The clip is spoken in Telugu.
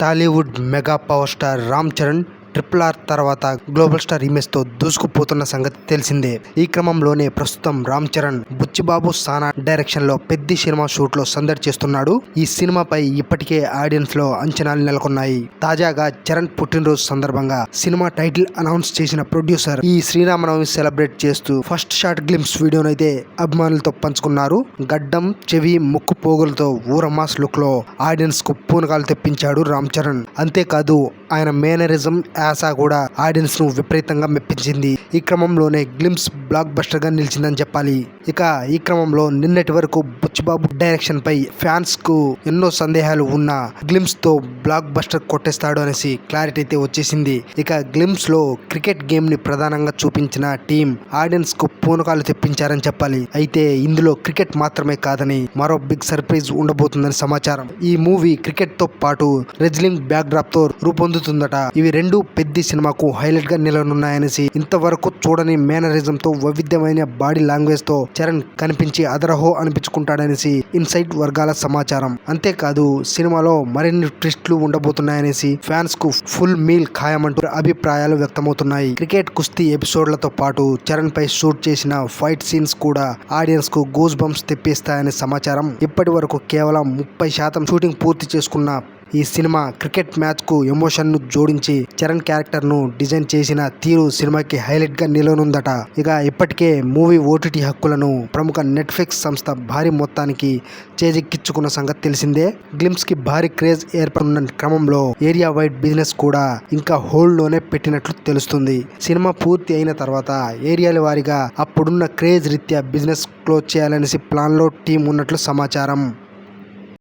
Tollywood mega power star Ram Charan triple R తర్వాత గ్లోబల్ స్టార్ ఇమేజ్తో దూసుకుపోతున్న సంగతి తెలిసిందే. ఈ క్రమంలోనే ప్రస్తుతం రామ్ చరణ్ బుచ్చిబాబు సానా డైరెక్షన్లో పెద్ద సినిమా షూట్లో సందడి చేస్తున్నాడు. ఈ సినిమాపై ఇప్పటికే ఆడియన్స్లో అంచనాలు నెలకొన్నాయి. తాజాగా చరణ్ పుట్టినరోజు సందర్భంగా సినిమా టైటిల్ అనౌన్స్ చేసిన ప్రొడ్యూసర్ ఈ శ్రీరామనవమి సెలబ్రేట్ చేస్తూ ఫస్ట్ షార్ట్ గ్లిమ్స్ వీడియోనైతే అభిమానులతో పంచుకున్నారు. గడ్డం చెవి ముక్కు పోగులతో ఊరమాస్ లుక్లో ఆడియన్స్కు పూనకాలు తెప్పించాడు రామ్ చరణ్. అంతేకాదు ఆయన మేనరిజం యాస కూడా ఆడియన్స్ను విపరీతంగా మెప్పించింది. ఈ క్రమంలోనే గ్లిమ్స్ బ్లాక్ బస్టర్గా నిలిచిందని చెప్పాలి. ఇక ఈ క్రమంలో నిన్నటి వరకు బుచ్చిబాబు డైరెక్షన్ పై ఫ్యాన్స్కు ఎన్నో సందేహాలు ఉన్న గ్లిమ్స్తో బ్లాక్ బస్టర్ కొట్టేస్తాడు అనేసి క్లారిటీ అయితే వచ్చేసింది. ఇక గ్లిమ్స్లో క్రికెట్ గేమ్ని ప్రధానంగా చూపించిన టీం ఆడియన్స్కు పూనకాలు తెప్పించారని చెప్పాలి. అయితే ఇందులో క్రికెట్ మాత్రమే కాదని మరో బిగ్ సర్ప్రైజ్ ఉండబోతుందని సమాచారం. ఈ మూవీ క్రికెట్తో పాటు రెజ్లింగ్ బ్యాక్ డ్రాప్తో రూపొందుతుందట. ఇవి రెండు పెద్ద సినిమాకు హైలైట్గా నిలవనున్నాయనేసి ఇంతవరకు చూడని మేనరిజంతో వైవిధ్యమైన బాడీ లాంగ్వేజ్తో చరణ్ కనిపించి అదరహో అనిపించుకుంటాడనేసి ఇన్సైడ్ వర్గాల సమాచారం. అంతేకాదు సినిమాలో మరిన్ని ట్విస్ట్లు ఉండబోతున్నాయనేసి ఫ్యాన్స్కు ఫుల్ మీల్ ఖాయమంటూ అభిప్రాయాలు వ్యక్తమవుతున్నాయి. క్రికెట్ కుస్తీ ఎపిసోడ్లతో పాటు చరణ్ పై షూట్ చేసిన ఫైట్ సీన్స్ కూడా ఆడియన్స్కు గూస్ బంప్స్ తెప్పిస్తాయనే సమాచారం ఇప్పటి వరకు కేవలం ముప్పై శాతం షూటింగ్ పూర్తి చేసుకున్న ఈ సినిమా క్రికెట్ మ్యాచ్కు ఎమోషన్ను జోడించి చరణ్ క్యారెక్టర్ను డిజైన్ చేసిన తీరు సినిమాకి హైలైట్గా నిలవనుందట. ఇక ఇప్పటికే మూవీ ఓటీటీ హక్కులను ప్రముఖ నెట్ఫ్లిక్స్ సంస్థ భారీ మొత్తానికి చేజిక్కించుకున్న సంగతి తెలిసిందే. గ్లిమ్స్కి భారీ క్రేజ్ ఏర్పడిన క్రమంలో ఏరియా వైడ్ బిజినెస్ కూడా ఇంకా హోల్డ్లోనే పెట్టినట్లు తెలుస్తుంది. సినిమా పూర్తి అయిన తర్వాత ఏరియాల వారీగా అప్పుడున్న క్రేజ్ రీత్యా బిజినెస్ క్లోజ్ చేయాలనేసి ప్లాన్లో టీం ఉన్నట్లు సమాచారం.